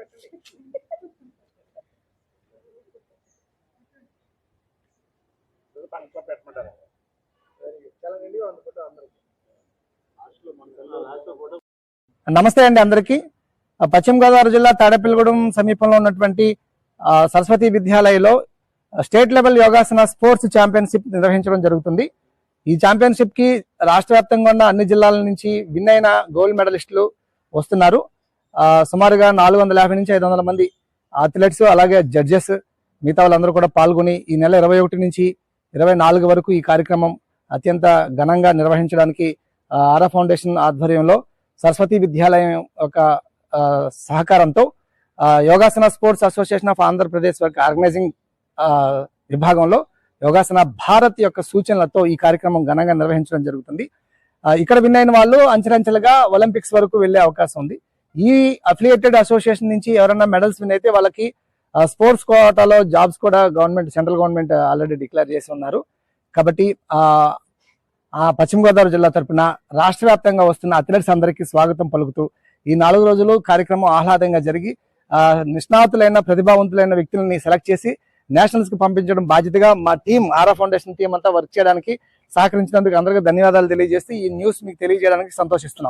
పెట్టండి నమస్తే అండి అందరికీ. పశ్చిమ గోదావరి జిల్లా తాడేపల్లిగూడెం సమీపంలో ఉన్నటువంటి Saraswati విద్యాలయలో state level yogasana sports championship నిర్వహించడం జరుగుతుంది. ఈ ఛాంపియన్షిప్కి రాష్ట్ర వ్యాప్తంగా ఉన్న అన్ని జిల్లాల నుంచి విన్ అయిన గోల్డ్ మెడలిస్టులు వస్తున్నారు. సుమారుగా నాలుగు వందల యాభై నుంచి ఐదు వందల మంది అథ్లెట్స్ అలాగే జడ్జెస్ మిగతా వాళ్ళందరూ కూడా పాల్గొని ఈ నెల ఇరవై ఒకటి నుంచి ఇరవై నాలుగు వరకు ఈ కార్యక్రమం అత్యంత ఘనంగా నిర్వహించడానికి ఆరా ఫౌండేషన్ ఆధ్వర్యంలో సరస్వతి విద్యాలయం యొక్క సహకారంతో yogasana sports association of Andhra Pradesh యొక్క ఆర్గనైజింగ్ విభాగంలో యోగాసన భారత్ యొక్క సూచనలతో ఈ కార్యక్రమం ఘనంగా నిర్వహించడం జరుగుతుంది. ఇక్కడ విన్ అయిన వాళ్ళు అంచెలంచెలుగా ఒలింపిక్స్ వరకు వెళ్ళే అవకాశం ఉంది. ఈ అఫిలియేటెడ్ అసోసియేషన్ నుంచి ఎవరైనా మెడల్స్ విన్ అయితే వాళ్ళకి స్పోర్ట్స్ కోటాలో జాబ్స్ కూడా government central government already declare చేసి ఉన్నారు. కాబట్టి ఆ పశ్చిమ గోదావరి జిల్లా తరపున రాష్ట్ర వ్యాప్తంగా వస్తున్న అథ్లెట్స్ అందరికీ స్వాగతం పలుకుతూ ఈ నాలుగు రోజులు కార్యక్రమం ఆహ్లాదంగా జరిగి నిష్ణాతులైన ప్రతిభావంతులైన వ్యక్తులని సెలెక్ట్ చేసి నేషనల్స్కి పంపించడం బాధ్యతగా మా టీం ఆరా ఫౌండేషన్ టీం అంతా వర్క్ చేయడానికి సహకరించినందుకు అందరికీ ధన్యవాదాలు తెలియజేసి ఈ న్యూస్ మీకు తెలియజేయడానికి సంతోషిస్తున్నాం.